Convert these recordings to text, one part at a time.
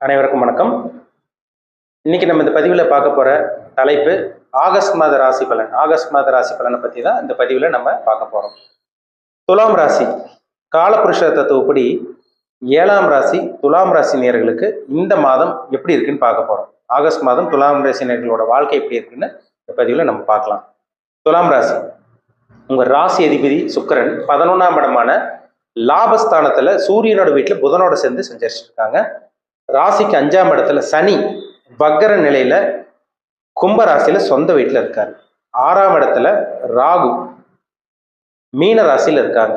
அனைவருக்கும் வணக்கம். இன்னைக்கு நம்ம இந்த பதிவில் பார்க்க போற தலைப்பு ஆகஸ்ட் மாத ராசி பலன். ஆகஸ்ட் மாத ராசி பலனை பற்றி தான் இந்த பதிவில் நம்ம பார்க்க போறோம். துலாம் ராசி காலபுருஷ தத்துவப்படி ஏழாம் ராசி துலாம் ராசி நேர்களுக்கு இந்த மாதம் எப்படி இருக்குன்னு பார்க்க போறோம். ஆகஸ்ட் மாதம் துலாம் ராசி நேர்களோட வாழ்க்கை எப்படி இருக்குன்னு இந்த பதிவில் நம்ம பார்க்கலாம். துலாம் ராசி உங்க ராசி அதிபதி சுக்கிரன் பதினொன்றாம் இடமான லாபஸ்தானத்துல சூரியனோட வீட்டில் புதனோட சேர்ந்து செஞ்சிருக்காங்க ராசிக்கு அஞ்சாம் இடத்துல சனி வக்கர நிலையில கும்ப ராசியில சொந்த வீட்டில் இருக்காரு. ஆறாம் இடத்துல ராகு மீன ராசியில் இருக்காங்க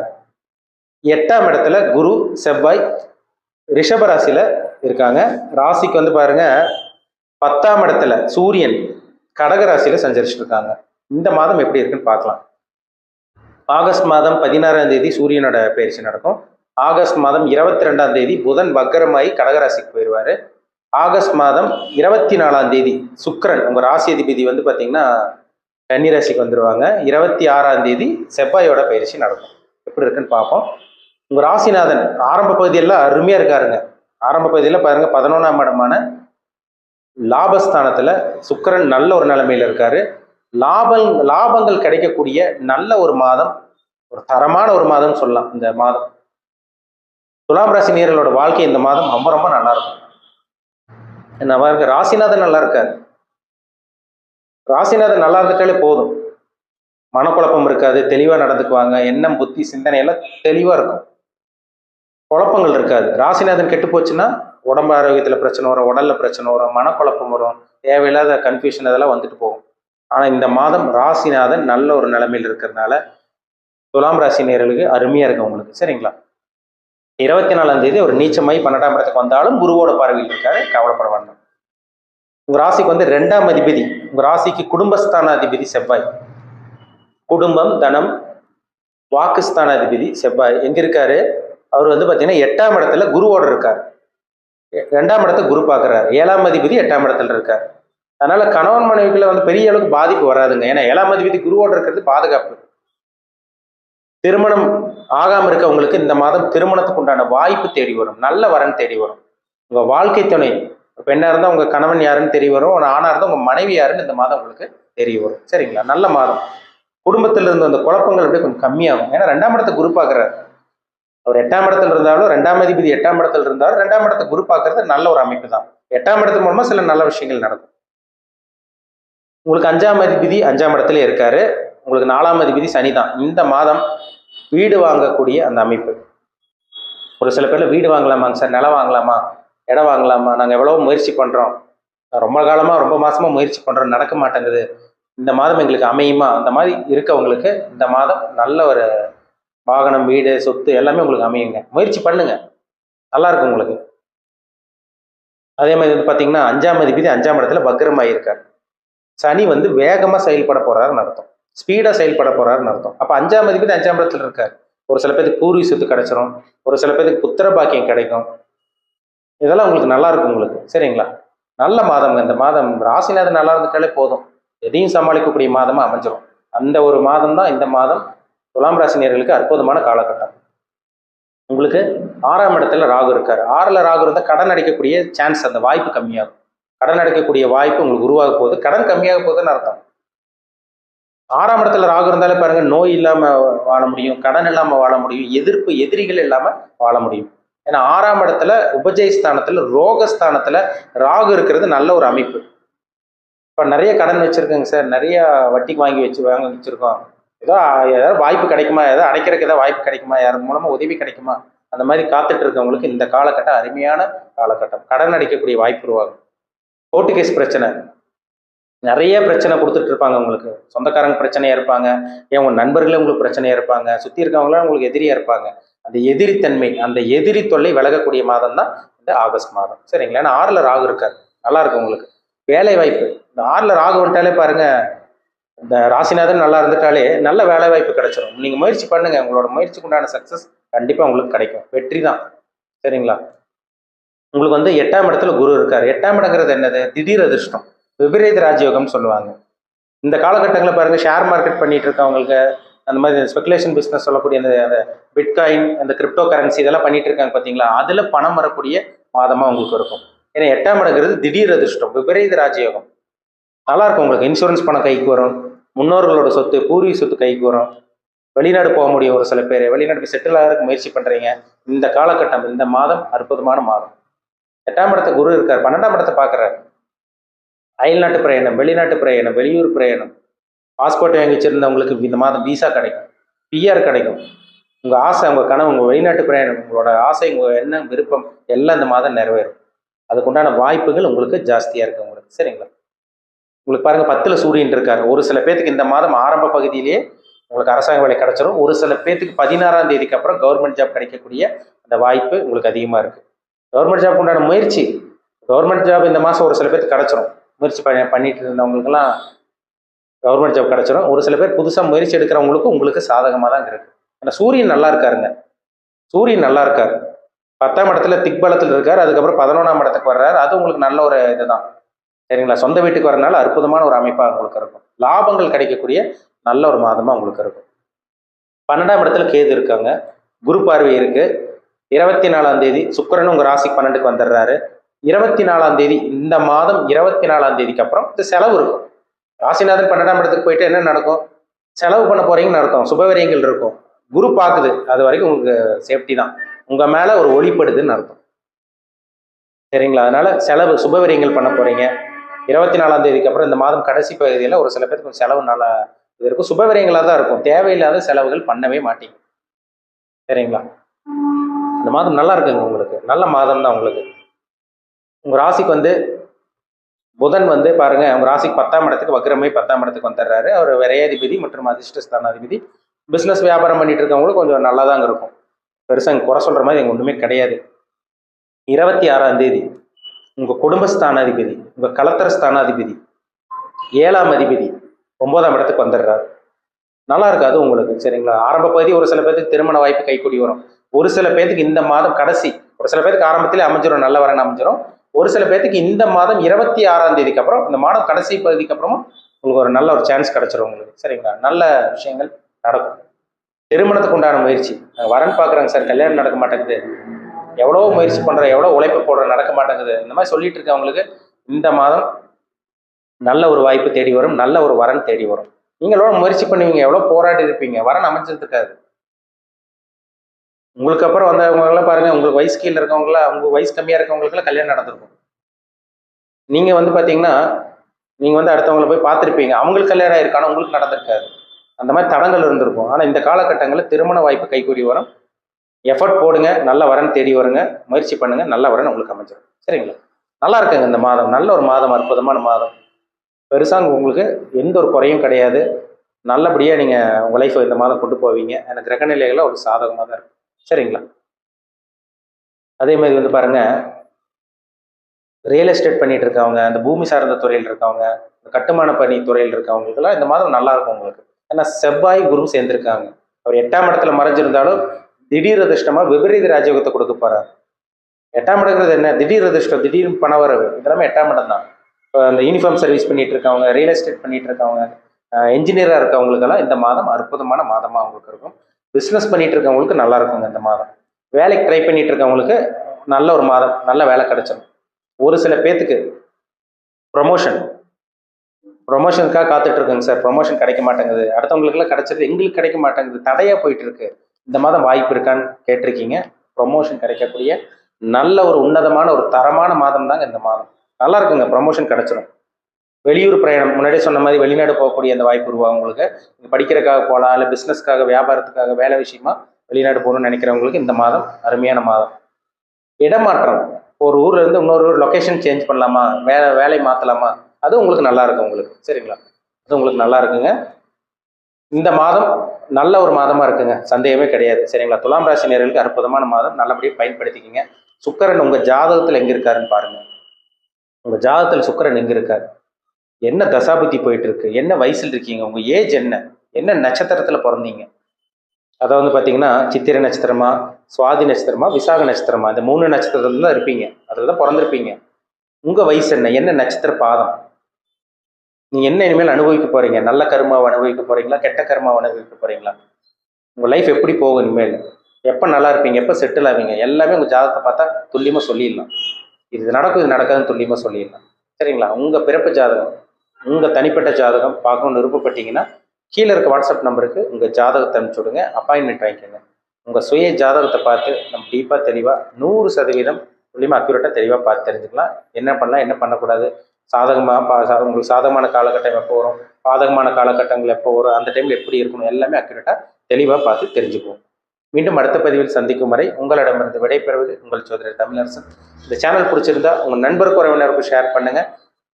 எட்டாம் இடத்துல குரு செவ்வாய் ரிஷப ராசியில இருக்காங்க. ராசிக்கு வந்து பாருங்க பத்தாம் இடத்துல சூரியன் கடக ராசியில சஞ்சரிச்சுட்டு இருக்காங்க இந்த மாதம் எப்படி இருக்குன்னு பார்க்கலாம். ஆகஸ்ட் மாதம் பதினாறாம் தேதி சூரியனோட பயிற்சி நடக்கும். ஆகஸ்ட் மாதம் இருபத்தி ரெண்டாம் தேதி புதன் வக்கரமாயி கடகராசிக்கு போயிடுவார். ஆகஸ்ட் மாதம் இருபத்தி நாலாம் தேதி சுக்கிரன் உங்கள் ராசி அதிபதி வந்து பார்த்தீங்கன்னா கன்னி ராசிக்கு இருபத்தி ஆறாம் தேதி செவ்வாயோட பயிற்சி நடக்கும். எப்படி இருக்குன்னு பார்ப்போம். உங்கள் ராசிநாதன் ஆரம்ப பகுதியெல்லாம் அருமையாக இருக்காருங்க. ஆரம்ப பகுதியில் பாருங்க பதினொன்றாம் இடமான லாபஸ்தானத்தில் சுக்கிரன் நல்ல ஒரு நிலைமையில் இருக்காரு. லாபம் லாபங்கள் கிடைக்கக்கூடிய நல்ல ஒரு மாதம் ஒரு தரமான ஒரு மாதம் சொல்லலாம் இந்த மாதம். துலாம் ராசி நேர்களோட வாழ்க்கை இந்த மாதம் ரொம்ப ரொம்ப நல்லா இருக்கும். நம்ம இருக்க? ராசிநாதன் நல்லா இருக்காரு. ராசிநாதன் நல்லா இருந்துட்டாலே போதும். மனக்குழப்பம் இருக்காது தெளிவா நடந்துக்குவாங்க எண்ணம் புத்தி சிந்தனை எல்லாம் தெளிவா இருக்கும். குழப்பங்கள் இருக்காது. ராசிநாதன் கெட்டு போச்சுன்னா உடம்பு ஆரோக்கியத்துல பிரச்சனை வரும் உடல்ல பிரச்சனை வரும் மனக்குழப்பம் வரும் தேவையில்லாத கன்ஃபியூஷன் அதெல்லாம் வந்துட்டு போகும். ஆனா இந்த மாதம் ராசிநாதன் நல்ல ஒரு நிலைமையில் இருக்கிறதுனால துலாம் ராசி நேர்களுக்கு அருமையா இருக்கு உங்களுக்கு. சரிங்களா? இருபத்தி நாலாம் தேதி ஒரு நீச்சமாய் பன்னெண்டாம் இடத்துக்கு வந்தாலும் குருவோட பார்வையில் இருக்காரு கவலைப்பட வேண்டாம் உங்க ராசிக்கு வந்து ரெண்டாம் அதிபதி உங்க ராசிக்கு குடும்பஸ்தான அதிபதி செவ்வாய். குடும்பம் தனம் வாக்குஸ்தான அதிபதி செவ்வாய். எங்க இருக்காரு? அவர் வந்து பாத்தீங்கன்னா எட்டாம் இடத்துல குருவோட இருக்கார். ரெண்டாம் இடத்த குரு பார்க்கறாரு. ஏழாம் அதிபதி எட்டாம் இடத்துல இருக்கார். அதனால கணவன் மனைவிக்குள்ள வந்து பெரிய அளவுக்கு பாதிப்பு வராதுங்க. ஏன்னா ஏழாம் அதிபதி குருவோட இருக்கிறது பாதுகாப்பு. திருமணம் ஆகாமல் இருக்கவங்களுக்கு இந்த மாதம் திருமணத்துக்கு உண்டான வாய்ப்பு தேடி வரும். நல்ல வரன் தேடி வரும். உங்கள் வாழ்க்கை துணை. பெண்ணாக இருந்தால் உங்கள் கணவன் யாருன்னு தெரிய வரும். ஒரு ஆணா இருந்தால் உங்கள் மனைவி யாருன்னு இந்த மாதம் உங்களுக்கு தெரிய வரும். சரிங்களா? நல்ல மாதம். குடும்பத்தில் இருந்த அந்த குழப்பங்கள் அப்படியே கொஞ்சம் கம்மியாகும். ஏன்னா ரெண்டாம் இடத்தை குரு பார்க்கறாரு. அவர் எட்டாம் இடத்துல இருந்தாலும் ரெண்டாம் அதிபதி எட்டாம் இடத்துல இருந்தாலும் ரெண்டாம் இடத்தை குரு பார்க்கறது நல்ல ஒரு அமைப்பு தான். எட்டாம் இடத்து மூலமா சில நல்ல விஷயங்கள் நடக்கும். உங்களுக்கு அஞ்சாம் அதிபதி அஞ்சாம் இடத்துல இருக்காரு. உங்களுக்கு நாலாம் அதிபதி சனி தான். இந்த மாதம் வீடு வாங்கக்கூடிய அந்த அமைப்பு. ஒரு சில பேர்ல வீடு வாங்கலாமாங்க சார் நிலம் வாங்கலாமா இடம் வாங்கலாமா நாங்கள் எவ்வளவோ முயற்சி பண்றோம். ரொம்ப காலமா ரொம்ப மாசமா முயற்சி பண்றோம் நடக்க மாட்டேங்குது. இந்த மாதம் எங்களுக்கு அமையுமா? அந்த மாதிரி இருக்கவங்களுக்கு இந்த மாதம் நல்ல ஒரு வாகனம் வீடு சொத்து எல்லாமே உங்களுக்கு அமையுங்க. முயற்சி பண்ணுங்க. நல்லா இருக்கும் உங்களுக்கு. அதே மாதிரி வந்து பார்த்தீங்கன்னா அஞ்சாம் அதிபதி அஞ்சாம் இடத்துல பக்ரமாயிருக்கார் சனி வந்து வேகமாக செயல்பட போறாருன்னு அர்த்தம். ஸ்பீடாக செயல்பட போறாருன்னு அர்த்தம். அப்போ அஞ்சாம் அதிபதி அஞ்சாம் இடத்துல இருக்கார். ஒரு சில பேருக்கு பூர்வீ சொத்து கிடைச்சிரும். ஒரு சில பேருக்கு புத்திர பாக்கியம் கிடைக்கும். இதெல்லாம் உங்களுக்கு நல்லா இருக்கும் உங்களுக்கு. சரிங்களா? நல்ல மாதம்ங்க இந்த மாதம் ராசிநாதன் நல்லா இருந்துட்டாலே போதும். எதையும் சமாளிக்கக்கூடிய மாதமாக அமைஞ்சிரும். அந்த ஒரு மாதம் தான் இந்த மாதம் துலாம் ராசினியர்களுக்கு அற்புதமான காலகட்டம். உங்களுக்கு ஆறாம் இடத்துல ராகு இருக்கார். ஆறில் ராகு இருந்தால் கடன் அடைக்கக்கூடிய சான்ஸ் அந்த வாய்ப்பு கம்மியாகும். கடன் அடைக்கக்கூடிய வாய்ப்பு உங்களுக்கு உருவாக போகுது. கடன் கம்மியாக போகுதுன்னு அர்த்தம். ஆறாம் இடத்துல ராகு இருந்தாலே பாருங்க நோய் இல்லாம வாழ முடியும் கடன் இல்லாம வாழ முடியும் எதிர்ப்பு எதிரிகள் இல்லாம வாழ முடியும். ஏன்னா ஆறாம் இடத்துல உபஜயஸ்தானத்துல ரோகஸ்தானத்துல ராகு இருக்கிறது நல்ல ஒரு அமைப்பு. இப்ப நிறைய கடன் வச்சிருக்கேங்க சார் நிறைய வட்டிக்கு வாங்கி வச்சு வாங்கி வச்சிருக்கோம். ஏதோ ஏதாவது வாய்ப்பு கிடைக்குமா? ஏதாவது அடைக்கிறதுக்கு ஏதாவது வாய்ப்பு கிடைக்குமா? யார் மூலமா உதவி கிடைக்குமா? அந்த மாதிரி காத்துட்டு இருக்கவங்களுக்கு இந்த காலகட்டம் அருமையான காலகட்டம். கடன் அடைக்கக்கூடிய வாய்ப்பு உருவாகும். கோர்ட்டு கேஸ் பிரச்சனை. நிறைய பிரச்சனை கொடுத்துட்டு இருப்பாங்க உங்களுக்கு. சொந்தக்காரங்க பிரச்சனையாக இருப்பாங்க. ஏன் உங்கள் நண்பர்களே உங்களுக்கு பிரச்சனையாக இருப்பாங்க. சுற்றி இருக்கவங்களாம் உங்களுக்கு எதிரியாக இருப்பாங்க. அந்த எதிரித்தன்மை அந்த எதிரி தொல்லை விலகக்கூடிய மாதம் தான் இந்த ஆகஸ்ட் மாதம். சரிங்களா? ஏன்னா ஆறில் ராகு இருக்கார். நல்லா இருக்கும் உங்களுக்கு. வேலை வாய்ப்பு. இந்த ஆறில் ராகு வந்துட்டாலே பாருங்க இந்த ராசிநாதன் நல்லா இருந்துட்டாலே நல்ல வேலை வாய்ப்பு கிடைச்சிடும் நீங்க முயற்சி பண்ணுங்க. உங்களோட முயற்சிக்கு உண்டான சக்சஸ் கண்டிப்பா உங்களுக்கு கிடைக்கும். வெற்றி தான். சரிங்களா? உங்களுக்கு வந்து எட்டாம் இடத்துல குரு இருக்காரு. எட்டாம் இடங்கிறது என்னது? திடீர் அதிர்ஷ்டம். விபரீத ராஜயோகம்னு சொல்லுவாங்க. இந்த காலகட்டங்களில் பாருங்க ஷேர் மார்க்கெட் பண்ணிட்டு இருக்கவங்களுக்கு அந்த மாதிரி ஸ்பெகுலேஷன் பிஸ்னஸ் சொல்லக்கூடிய அந்த அந்த பிட்காயின் அந்த கிரிப்டோ கரன்சி இதெல்லாம் பண்ணிட்டு இருக்காங்க பார்த்தீங்களா அதில் பணம் வரக்கூடிய மாதமாக உங்களுக்கு இருக்கும். ஏன்னா எட்டாம் இடங்கிறது திடீர் அதிர்ஷ்டம் விபரீத ராஜயோகம். நல்லா இருக்கும் உங்களுக்கு. இன்சூரன்ஸ் பணம் கைக்கு வரும். முன்னோர்களோட சொத்து பூர்வீக சொத்து கைக்கு வரும். வெளிநாடு போக முடியும் ஒரு சில பேர். வெளிநாடு போய் செட்டில் ஆகிறதுக்கு முயற்சி பண்ணுறீங்க இந்த காலகட்டம் இந்த மாதம் அற்புதமான மாதம். எட்டாம் இடத்த குரு இருக்கார் பன்னெண்டாம் இடத்தை பார்க்குறாரு. அயல்நாட்டு பிரயாணம் வெளிநாட்டு பிரயாணம் வெளியூர் பிரயாணம். பாஸ்போர்ட் வாங்கி வச்சிருந்தவங்களுக்கு இந்த மாதம் விசா கிடைக்கும். பிஆர் கிடைக்கும். உங்கள் ஆசை உங்கள் கனவு உங்கள் வெளிநாட்டு பிரயாணம் உங்களோட ஆசை உங்கள் எண்ணம் விருப்பம் எல்லாம் இந்த மாதம் நிறைவேறும். அதுக்குண்டான வாய்ப்புகள் உங்களுக்கு ஜாஸ்தியாக இருக்கு உங்களுக்கு. சரிங்களா? உங்களுக்கு பாருங்கள் பத்தில் சூரியன் இருக்காரு. ஒரு சில பேர்த்துக்கு இந்த மாதம் ஆரம்ப பகுதியிலேயே உங்களுக்கு அரசாங்க வேலை கிடைச்சிரும். ஒரு சில பேர்த்துக்கு பதினாறாம் தேதிக்கு அப்புறம் கவர்மெண்ட் ஜாப் கிடைக்கக்கூடிய அந்த வாய்ப்பு உங்களுக்கு அதிகமாக இருக்குது கவர்மெண்ட் ஜாப் உண்டான முயற்சி கவர்மெண்ட் ஜாப் இந்த மாதம் ஒரு சில பேர்த்துக்கு கிடச்சிரும். முயற்சி பண்ணி பண்ணிட்டு இருந்தவங்களுக்கெல்லாம் கவர்மெண்ட் ஜாப் கிடைச்சிரும். ஒரு சில பேர் புதுசாக முயற்சி எடுக்கிறவங்களுக்கும் உங்களுக்கு சாதகமாக தான் இருக்குது ஆனால் சூரியன் நல்லா இருக்காருங்க. சூரியன் நல்லா இருக்கார். பத்தாம் இடத்துல திக்பலத்தில் இருக்கார். அதுக்கப்புறம் பதினொன்றாம் இடத்துக்கு வர்றாரு. அது உங்களுக்கு நல்ல ஒரு இதுதான். சரிங்களா? சொந்த வீட்டுக்கு வரனால அற்புதமான ஒரு அமைப்பாக உங்களுக்கு இருக்கும். லாபங்கள் கிடைக்கக்கூடிய நல்ல ஒரு மாதமாக உங்களுக்கு இருக்கும். பன்னெண்டாம் இடத்துல கேது இருக்காங்க. குரு பார்வை இருக்குது இருபத்தி நாலாம் தேதி சுக்கிரன் உங்கள் ராசி பன்னெண்டுக்கு வந்துடுறாரு. இருபத்தி நாலாம் தேதி இந்த மாதம் இருபத்தி நாலாம் தேதிக்கு அப்புறம் இந்த செலவு இருக்கும். ராசிநாதன் பன்னெண்டாம் இடத்துக்கு போயிட்டு என்ன நடக்கும்? செலவு பண்ண போறீங்கன்னு அர்த்தம். சுபவரியங்கள் இருக்கும். குரு பார்க்குது. அது வரைக்கும் உங்களுக்கு சேஃப்டி தான். உங்க மேல ஒரு ஒளிப்படுதுன்னு அர்த்தம். சரிங்களா? அதனால செலவு சுபவரியங்கள் பண்ண போறீங்க. இருபத்தி நாலாம் தேதிக்கு அப்புறம் இந்த மாதம் கடைசி பகுதியில் ஒரு சில பேருக்கு செலவு நல்லா இது இருக்கும். சுபவரியங்களாக தான் இருக்கும். தேவையில்லாத செலவுகள் பண்ணவே மாட்டீங்க. சரிங்களா? இந்த மாதம் நல்லா இருக்குங்க உங்களுக்கு. நல்ல மாதம் தான் உங்களுக்கு. உங்க ராசிக்கு வந்து புதன் வந்து பாருங்க உங்க ராசிக்கு பத்தாம் இடத்துக்கு வக்ரமே பத்தாம் இடத்துக்கு வந்துடுறாரு. அவர் விரையாதிபதி மற்றும் அதிர்ஷ்டஸ்தானாதிபதி. பிஸ்னஸ் வியாபாரம் பண்ணிட்டு இருக்கவங்களுக்கு கொஞ்சம் நல்லா தாங்க இருக்கும். பெருசாக இங்கே குறை சொல்ற மாதிரி இங்கே ஒன்றுமே கிடையாது. இருபத்தி ஆறாம் தேதி உங்க குடும்ப ஸ்தானாதிபதி உங்க கலத்தர ஸ்தானாதிபதி ஏழாம் அதிபதி ஒன்பதாம் இடத்துக்கு வந்துடுறாரு. நல்லா இருக்காது உங்களுக்கு சரிங்களா? ஆரம்ப பகுதி ஒரு சில பேருக்கு திருமண வாய்ப்பு கைக்கூடி வரும். ஒரு சில பேருக்கு இந்த மாதம் கடைசி ஒரு சில பேருக்கு ஆரம்பத்திலே அமைஞ்சிரும் நல்ல வரன் அமைஞ்சிரும். ஒரு சில பேர்த்துக்கு இந்த மாதம் இருபத்தி ஆறாம் தேதிக்கு அப்புறம் இந்த மாதம் கடைசி பகுதிக்கு அப்புறமா உங்களுக்கு ஒரு நல்ல ஒரு சான்ஸ் கிடைச்சிரும் உங்களுக்கு. சரிங்களா? நல்ல விஷயங்கள் நடக்கும். திருமணத்துக்கு உண்டான முயற்சி. வரன் பார்க்குறாங்க சார் கல்யாணம் நடக்க மாட்டேங்குது. எவ்வளோ முயற்சி பண்ணுறேன் எவ்வளோ உழைப்பு போடுறேன் நடக்க மாட்டேங்குது. இந்த மாதிரி சொல்லிட்டு இருக்கவங்களுக்கு இந்த மாதம் நல்ல ஒரு வாய்ப்பு தேடி வரும் நல்ல ஒரு வரன் தேடி வரும். நீங்கள் எவ்வளோ முயற்சி பண்ணுவீங்க. எவ்வளோ போராடி இருப்பீங்க. வரன் அமைச்சிருக்காது உங்களுக்கு அப்புறம் வந்தவங்களாம் பாருங்க உங்களுக்கு வயசு கீழே இருக்கவங்களா அவங்க வயசு கம்மியா இருக்கவங்களுக்குலாம் கல்யாணம் நடந்திருக்கும். நீங்க வந்து பாத்தீங்கன்னா நீங்க வந்து அடுத்தவங்கள போய் பார்த்துருப்பீங்க. அவங்களுக்கு கல்யாணம் ஆயிருக்கான உங்களுக்கு நடந்திருக்காது. அந்த மாதிரி தடங்கள் இருந்திருக்கும். ஆனா இந்த காலகட்டங்களில் திருமண வாய்ப்பு கைக்கூடி வரும். எஃபர்ட் போடுங்க நல்ல வரன் தேடி வருங்க. முயற்சி பண்ணுங்க நல்ல வரன் உங்களுக்கு அமைஞ்சிடும் சரிங்களா? நல்லா இருக்குங்க இந்த மாதம். நல்ல ஒரு மாதம் அற்புதமான மாதம். பெருசாக உங்களுக்கு எந்த ஒரு குறையும் கிடையாது. நல்லபடியாக நீங்கள் உங்கள் லைஃப்பை இந்த மாதம் கொண்டு போவீங்க. எனக்கு கிரகநிலைகளை ஒரு சாதகமாக தான் இருக்கும் சரிங்களா? அதே மாதிரி வந்து பாருங்க. ரியல் எஸ்டேட் பண்ணிட்டு இருக்கவங்க அந்த பூமி சார்ந்த துறையில் இருக்கவங்க கட்டுமான பணி துறையில் இருக்கவங்களுக்கெல்லாம் இந்த மாதம் நல்லா இருக்கும் உங்களுக்கு. ஏன்னா செவ்வாய் குரு சேர்ந்திருக்காங்க. அவர் எட்டாம் இடத்துல மறைஞ்சிருந்தாலும் திடீர் அதிர்ஷ்டமா விபரீத ராஜயோகத்தை கொடுக்க போறாரு. எட்டாம் இடங்கிறது என்ன? திடீர் அதிர்ஷ்டம் திடீர்னு பண வரவு இதெல்லாமே எட்டாம் இடம் தான். இப்போ அந்த யூனிஃபார்ம் சர்வீஸ் பண்ணிட்டு இருக்கவங்க ரியல் எஸ்டேட் பண்ணிட்டு இருக்கவங்க என்ஜினியராக இருக்கவங்களுக்கெல்லாம் இந்த மாதம் அற்புதமான மாதமாக அவங்களுக்கு இருக்கும். பிஸ்னஸ் பண்ணிட்டு இருக்கவங்களுக்கு நல்லா இருக்குங்க இந்த மாதம். வேலைக்கு ட்ரை பண்ணிட்டு இருக்கவங்களுக்கு நல்ல ஒரு மாதம் நல்ல வேலை கிடைச்சிடும் ஒரு சில பேத்துக்கு ப்ரொமோஷன் ப்ரொமோஷனுக்காக காத்துட்டு இருக்குங்க சார். ப்ரொமோஷன் கிடைக்க மாட்டேங்குது. அடுத்தவங்களுக்குலாம் கிடைச்சது எங்களுக்கு கிடைக்க மாட்டேங்குது. தடையா போயிட்டு இருக்கு இந்த மாதம் வாய்ப்பு இருக்கான்னு கேட்டிருக்கீங்க. ப்ரொமோஷன் கிடைக்கக்கூடிய நல்ல ஒரு உன்னதமான ஒரு தரமான மாதம் தாங்க இந்த மாதம். நல்லா இருக்குங்க ப்ரொமோஷன் கிடைச்சிடும் வெளியூர் பிரயாணம் முன்னாடியே சொன்ன மாதிரி வெளிநாடு போகக்கூடிய அந்த வாய்ப்பு உருவாகும் உங்களுக்கு நீங்க படிக்கிறதுக்காக போகலாம் இல்லை பிஸ்னஸ்க்காக வியாபாரத்துக்காக வேலை விஷயமா வெளிநாடு போகணும்னு நினைக்கிறவங்களுக்கு இந்த மாதம் அருமையான மாதம். இடமாற்றம். ஒரு ஊர்ல இருந்து இன்னொரு ஊர் லொக்கேஷன் சேஞ்ச் பண்ணலாமா? வேலை வேலை மாற்றலாமா அது உங்களுக்கு நல்லா இருக்கும் உங்களுக்கு. சரிங்களா? அது உங்களுக்கு நல்லா இருக்குங்க. இந்த மாதம் நல்ல ஒரு மாதமா இருக்குங்க. சந்தேகமே கிடையாது. சரிங்களா? துலாம் ராசி நேர்களுக்கு அற்புதமான மாதம். நல்லபடியாக பயன்படுத்திக்கிங்க. சுக்கரன் உங்க ஜாதகத்தில் எங்க இருக்காருன்னு பாருங்க. உங்க ஜாதகத்தில் சுக்கரன் எங்க இருக்காரு? என்ன தசாபதி போயிட்டு இருக்கு என்ன வயசுல இருக்கீங்க? உங்க ஏஜ் என்ன? என்ன நட்சத்திரத்துல பிறந்தீங்க? அதை வந்து பாத்தீங்கன்னா சித்திரை நட்சத்திரமா சுவாதி நட்சத்திரமா விசாக நட்சத்திரமா இந்த மூணு நட்சத்திரத்துல தான் இருப்பீங்க. அதில் தான் பிறந்திருப்பீங்க. உங்க வயசு என்ன? என்ன நட்சத்திர பாதம்? நீங்க என்ன இனிமேல் அனுபவிக்க போறீங்க? நல்ல கருமாவை அனுபவிக்க போறீங்களா? கெட்ட கருமாவை அனுபவிக்க போறீங்களா? உங்க லைஃப் எப்படி போகும் இனிமேல்? எப்போ நல்லா இருப்பீங்க? எப்போ செட்டில் ஆவீங்க? எல்லாமே உங்க ஜாதகத்தை பார்த்தா துல்லியமாக சொல்லிடலாம். இது நடக்கும் இது நடக்காதுன்னு துல்லியமாக சொல்லிடலாம். சரிங்களா? உங்கள் பிறப்பு ஜாதகம். உங்கள் தனிப்பட்ட ஜாதகம் பார்க்கணும்னு விருப்பப்பட்டீங்கன்னா கீழே இருக்க வாட்ஸ்அப் நம்பருக்கு உங்கள் ஜாதகத்தை அனுப்பிச்சு விடுங்க அப்பாயின்மெண்ட் வாங்கிக்கோங்க. உங்கள் சுய ஜாதகத்தை பார்த்து நம்ம டீப்பாக தெளிவாக நூறு சதவீதம் துல்லியமாக அக்யூரேட்டாக தெளிவாக பார்த்து தெரிஞ்சுக்கலாம். என்ன பண்ணலாம் என்ன பண்ணக்கூடாது? சாதகமாக பா உங்களுக்கு சாதகமான காலகட்டம் எப்போ வரும்? பாதகமான காலகட்டங்கள் எப்போ வரும்? அந்த டைமில் எப்படி இருக்கணும்? எல்லாமே அக்யூரேட்டாக தெளிவாக பார்த்து தெரிஞ்சுக்குவோம். மீண்டும் அடுத்த பதிவில் சந்திக்கும் வரை உங்களிடமிருந்து விடைபெறுவது உங்கள் சோதரர் தமிழரசன். இந்த சேனல் பிடிச்சிருந்தா உங்கள் நண்பருக்கு உறவினருக்கும் ஷேர் பண்ணுங்கள்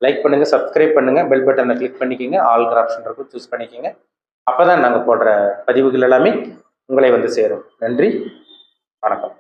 லைக் பண்ணுங்கள் சப்ஸ்கிரைப் பண்ணுங்கள் பெல் பட்டனை கிளிக் பண்ணிக்கோங்க ஆல் ஆப்ஷன் இருக்கும் சூஸ் பண்ணிக்கோங்க. அப்போ தான் நாங்கள் போடுற பதிவுகள் எல்லாமே உங்களை வந்து சேரும். நன்றி வணக்கம்.